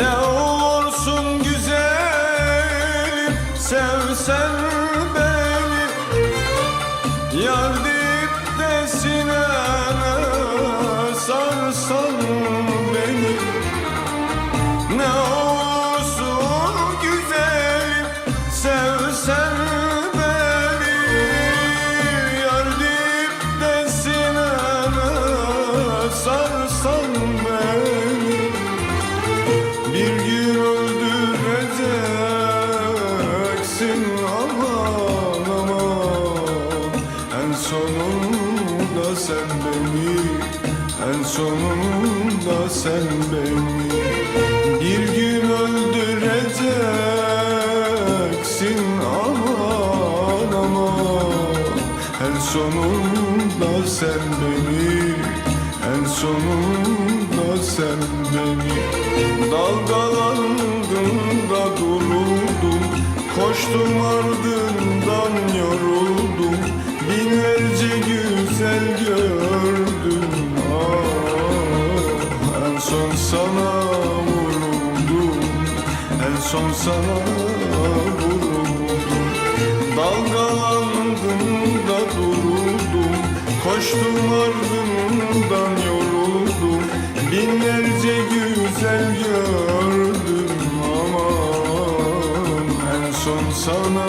Ne olursun güzelim sevsen bir gün öldüreceksin aman aman En sonunda sen beni En sonunda sen beni. Bir gün öldüreceksin aman aman En sonunda sen beni En sonunda sen beni. Dalgalandım da duruldum Koştum ardından yoruldum. Binlerce güzel gördüm. Ah, En son sana vuruldum En son sana vuruldum. Dalgalandım da duruldum Koştum ardından sana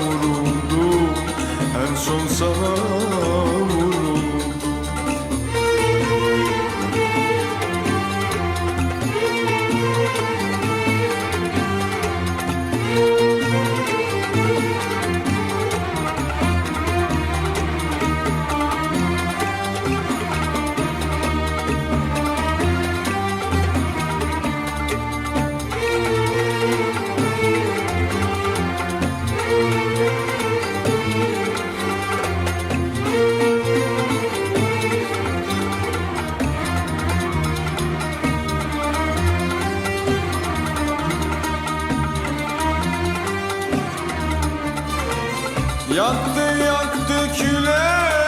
vuruldum En son sana Yaktı yaktı küle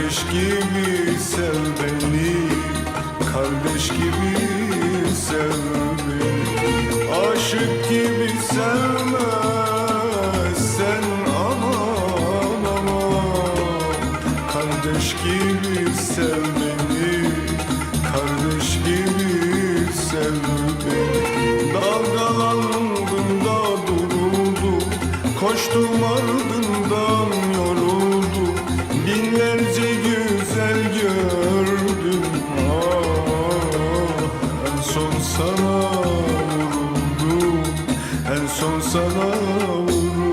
Kardeş gibi sev beni Kardeş gibi sev beni. Aşık gibi sevmezsen aman aman. Kardeş gibi sev beni Kardeş gibi sev beni. Dalgalandım da duruldum Koştum ardından son sana vurur